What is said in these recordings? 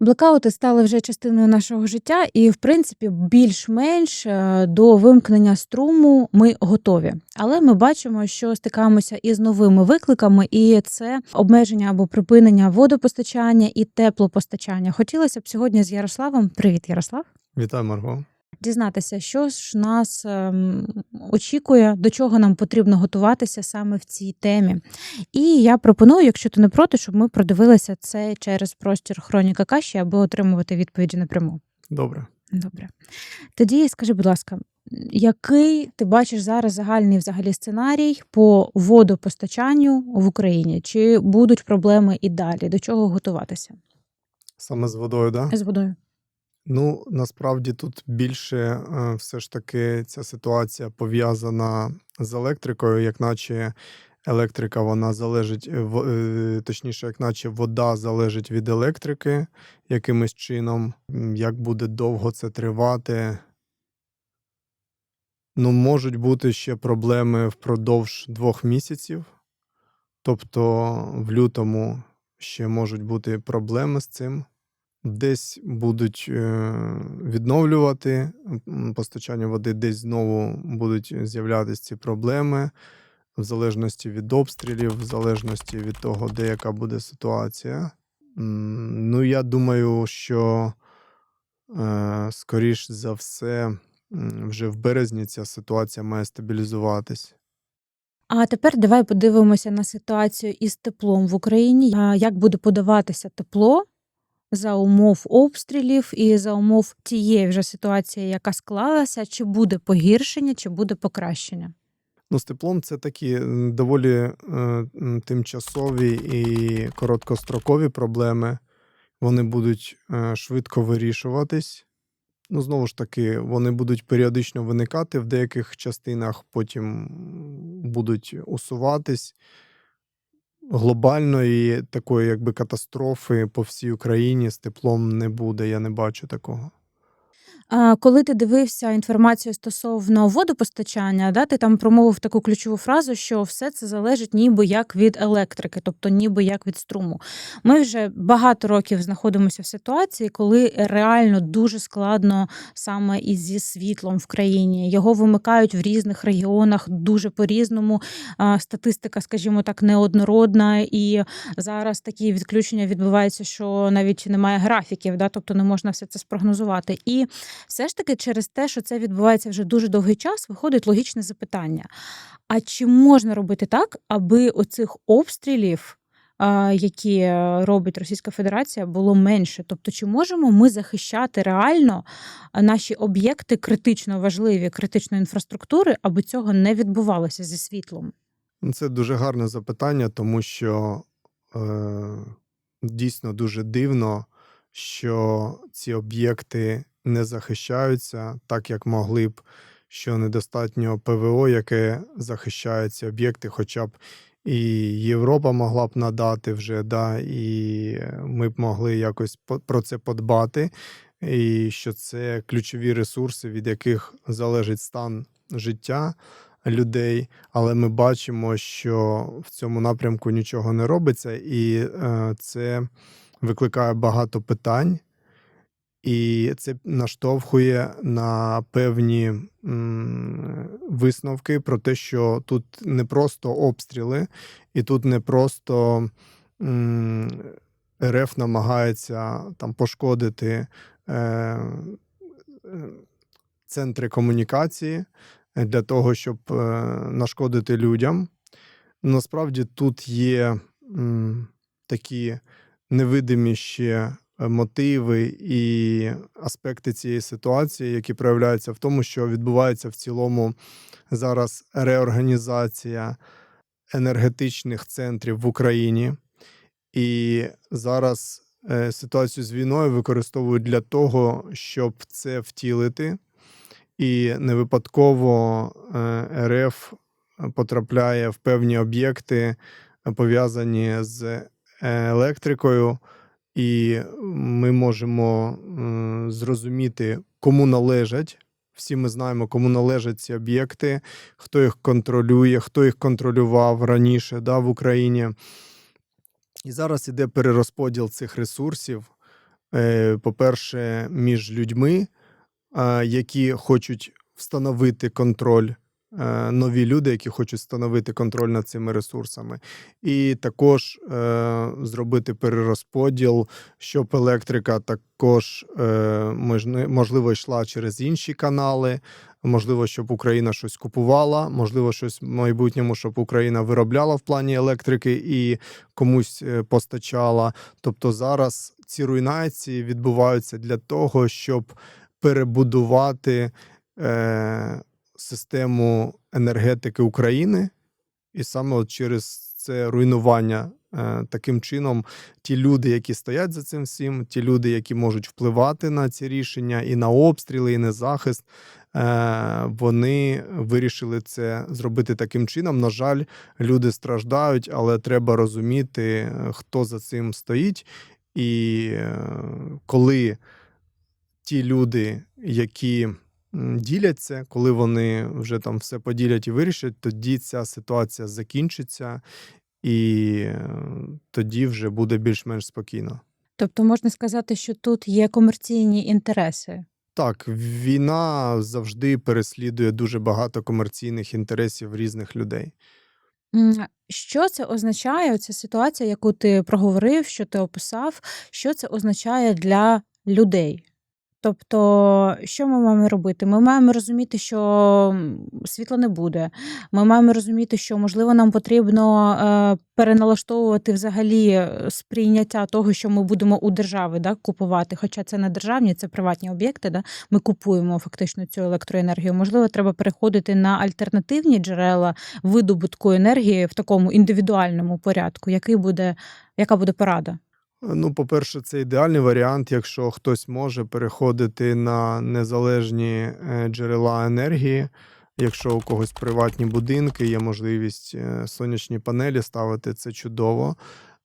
Блекаути стали вже частиною нашого життя, і, в принципі, більш-менш е, до вимкнення струму ми готові. Але ми бачимо, що стикаємося із новими викликами, і це обмеження або припинення водопостачання і теплопостачання. Хотілося б сьогодні з Ярославом. Привіт, Ярослав! Вітаю, Марго. Дізнатися, що ж нас ем, очікує, до чого нам потрібно готуватися саме в цій темі. І я пропоную, якщо ти не проти, щоб ми продивилися це через простір хроніка каші, аби отримувати відповіді напряму. Добре. Добре. Тоді скажи, будь ласка, який ти бачиш зараз загальний взагалі сценарій по водопостачанню в Україні? Чи будуть проблеми і далі? До чого готуватися? Саме з водою, да? З водою. Ну, насправді тут більше е, все ж таки ця ситуація пов'язана з електрикою, як наче електрика вона залежить, е, е, точніше, як наче вода залежить від електрики якимось чином. Як буде довго це тривати? Ну, можуть бути ще проблеми впродовж двох місяців. Тобто в лютому ще можуть бути проблеми з цим. Десь будуть е, відновлювати постачання води, десь знову будуть з'являтися ці проблеми, в залежності від обстрілів, в залежності від того, де яка буде ситуація. Ну, я думаю, що е, скоріш за все, вже в березні ця ситуація має стабілізуватись. А тепер давай подивимося на ситуацію із теплом в Україні. Як буде подаватися тепло за умов обстрілів і за умов тієї вже ситуації, яка склалася, чи буде погіршення, чи буде покращення? Ну, з теплом це такі доволі е, тимчасові і короткострокові проблеми. Вони будуть е, швидко вирішуватись. Ну, знову ж таки, вони будуть періодично виникати в деяких частинах, потім будуть усуватись. Глобальної такої якби катастрофи по всій Україні з теплом не буде. Я не бачу такого. Коли ти дивився інформацію стосовно водопостачання, да, ти там промовив таку ключову фразу, що все це залежить ніби як від електрики, тобто ніби як від струму. Ми вже багато років знаходимося в ситуації, коли реально дуже складно саме із зі світлом в країні. Його вимикають в різних регіонах дуже по-різному. Статистика, скажімо так, неоднородна, і зараз такі відключення відбуваються, що навіть немає графіків, да, тобто не можна все це спрогнозувати. І все ж таки, через те, що це відбувається вже дуже довгий час, виходить логічне запитання: а чи можна робити так, аби оцих обстрілів, які е, робить Російська Федерація, було менше? Тобто, чи можемо ми захищати реально наші об'єкти критично важливі, критичної інфраструктури, аби цього не відбувалося зі світлом? Ну, Це дуже гарне запитання, тому що е, дійсно дуже дивно, що ці об'єкти не захищаються так, як могли б, що недостатньо ПВО, яке захищає ці об'єкти, хоча б і Європа могла б надати вже, да, і ми б могли якось про це подбати, і що це ключові ресурси, від яких залежить стан життя людей, але ми бачимо, що в цьому напрямку нічого не робиться, і е, це викликає багато питань, і це наштовхує на певні висновки про те, що тут не просто обстріли, і тут не просто РФ намагається там пошкодити. Е, е, Центри комунікації для того, щоб е, нашкодити людям. Насправді тут є такі невидимі ще мотиви і аспекти цієї ситуації, які проявляються в тому, що відбувається в цілому зараз реорганізація енергетичних центрів в Україні, і зараз е, ситуацію з війною використовують для того, щоб це втілити. І не випадково е, РФ потрапляє в певні об'єкти, пов'язані з е, електрикою, і ми можемо м, зрозуміти, кому належать. Всі ми знаємо, кому належать ці об'єкти, хто їх контролює, хто їх контролював раніше да, в Україні. І зараз іде перерозподіл цих ресурсів Е, по-перше, між людьми, е, які хочуть встановити контроль, е, нові люди, які хочуть встановити контроль над цими ресурсами, і також е, зробити перерозподіл, щоб електрика також е, можливо йшла через інші канали. Можливо, щоб Україна щось купувала, можливо, щось в майбутньому, щоб Україна виробляла в плані електрики і комусь е, постачала. Тобто зараз ці руйнації відбуваються для того, щоб перебудувати е, систему енергетики України, і саме от через це руйнування. е, Таким чином, ті люди, які стоять за цим всім, ті люди, які можуть впливати на ці рішення, і на обстріли, і на захист, е, вони вирішили це зробити таким чином. На жаль, люди страждають, але треба розуміти, хто за цим стоїть. І е, коли ті люди, які діляться, коли вони вже там все поділять і вирішать, тоді ця ситуація закінчиться, і е, тоді вже буде більш-менш спокійно. Тобто можна сказати, що тут є комерційні інтереси. Так, війна завжди переслідує дуже багато комерційних інтересів різних людей. Що це означає, ця ситуація, яку ти проговорив, що ти описав, що це означає для людей? Тобто, що ми маємо робити? Ми маємо розуміти, що світла не буде. Ми маємо розуміти, що можливо нам потрібно е, переналаштовувати взагалі е, сприйняття того, що ми будемо у держави да, купувати. Хоча це не державні, це приватні об'єкти. Да? Ми купуємо фактично цю електроенергію. Можливо, треба переходити на альтернативні джерела видобутку енергії в такому індивідуальному порядку. Який буде, яка буде порада? Ну, по-перше, це ідеальний варіант, якщо хтось може переходити на незалежні е, джерела енергії. Якщо у когось приватні будинки, є можливість е, сонячні панелі ставити, це чудово.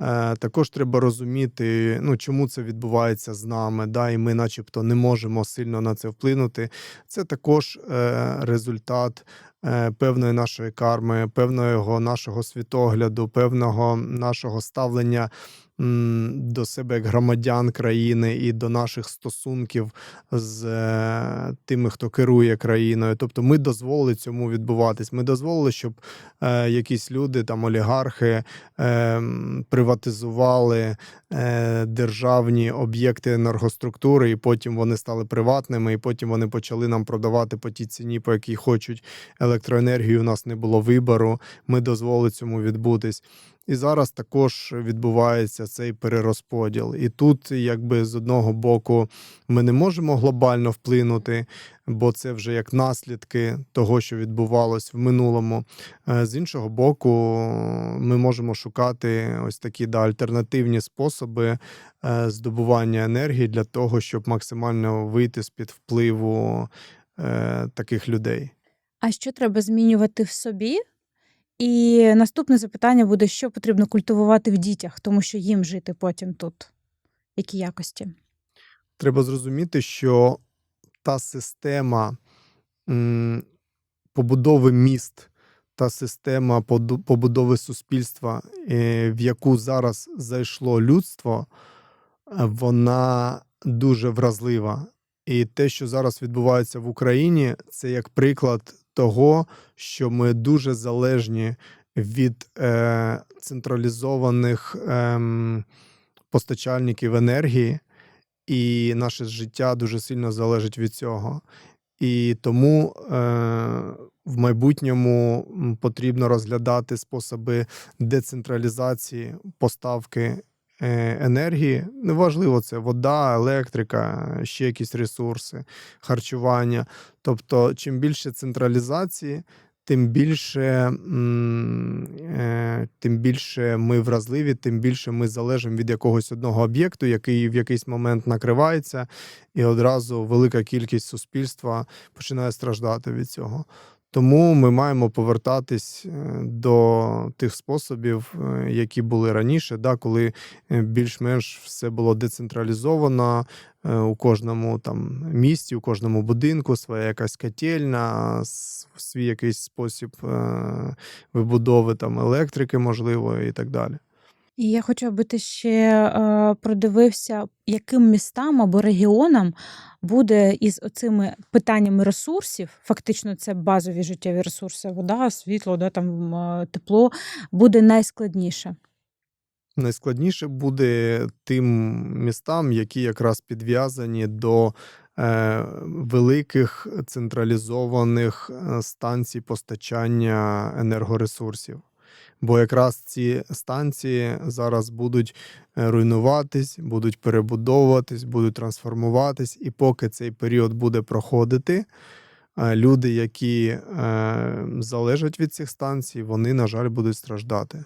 Е, Також треба розуміти, ну чому це відбувається з нами, да, і ми, начебто, не можемо сильно на це вплинути. Це також результат певної нашої карми, певного нашого світогляду, певного нашого ставлення до себе як громадян країни і до наших стосунків з е, тими, хто керує країною. Тобто, ми дозволили цьому відбуватись. Ми дозволили, щоб е, якісь люди, там олігархи, е, приватизували е, державні об'єкти енергоструктури, і потім вони стали приватними, і потім вони почали нам продавати по тій ціні, по якій хочуть електроенергію. У нас не було вибору. Ми дозволили цьому відбутись. І зараз також відбувається цей перерозподіл. І тут, якби з одного боку, ми не можемо глобально вплинути, бо це вже як наслідки того, що відбувалось в минулому. Е, З іншого боку, ми можемо шукати ось такі да, альтернативні способи е, здобування енергії для того, щоб максимально вийти з-під впливу е, таких людей. А що треба змінювати в собі? І наступне запитання буде: що потрібно культивувати в дітях, тому що їм жити потім тут. Які якості? Треба зрозуміти, що та система побудови міст, та система побудови суспільства, е, в яку зараз зайшло людство, е, вона дуже вразлива. І те, що зараз відбувається в Україні, це як приклад того, що ми дуже залежні від е, централізованих ем, постачальників енергії, і наше життя дуже сильно залежить від цього. І тому е, в майбутньому потрібно розглядати способи децентралізації поставки е, енергії. Неважливо, це вода, електрика, ще якісь ресурси, харчування. Тобто, чим більше централізації, тим більше, е, тим більше ми вразливі, тим більше ми залежимо від якогось одного об'єкту, який в якийсь момент накривається, і одразу велика кількість суспільства починає страждати від цього. Тому ми маємо повертатись е, до тих способів, е, які були раніше, да, коли е, більш-менш все було децентралізовано у кожному там місті, у кожному будинку, своя якась котельня, с- свій якийсь спосіб вибудови там електрики, можливо, і так далі. І я хочу, аби ти ще е, продивився, яким містам або регіонам буде із оцими питаннями ресурсів, фактично це базові життєві ресурси, вода, світло, да, там, е, тепло, буде найскладніше. Найскладніше буде тим містам, які якраз підв'язані до е, великих централізованих е, станцій постачання енергоресурсів. Бо якраз ці станції зараз будуть е, руйнуватись, будуть перебудовуватись, будуть трансформуватись, і поки цей період буде проходити, е, люди, які е, залежать від цих станцій, вони, на жаль, будуть страждати.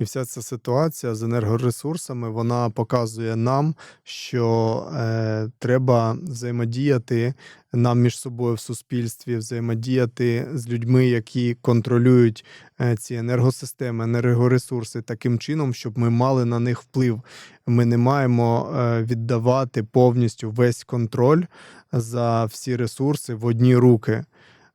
І вся ця ситуація з енергоресурсами вона показує нам, що е, треба взаємодіяти нам між собою в суспільстві, взаємодіяти з людьми, які контролюють е, ці енергосистеми, енергоресурси, таким чином, щоб ми мали на них вплив. Ми не маємо е, віддавати повністю весь контроль за всі ресурси в одні руки.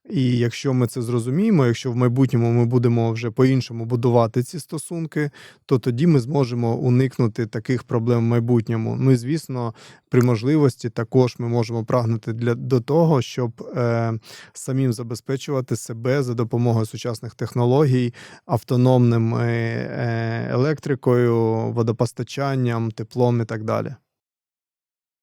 І якщо ми це зрозуміємо, якщо в майбутньому ми будемо вже по-іншому будувати ці стосунки, то тоді ми зможемо уникнути таких проблем в майбутньому. Ну і звісно, при можливості також ми можемо прагнути для до того, щоб е, самим забезпечувати себе за допомогою сучасних технологій, автономним е, е, електрикою, водопостачанням, теплом і так далі.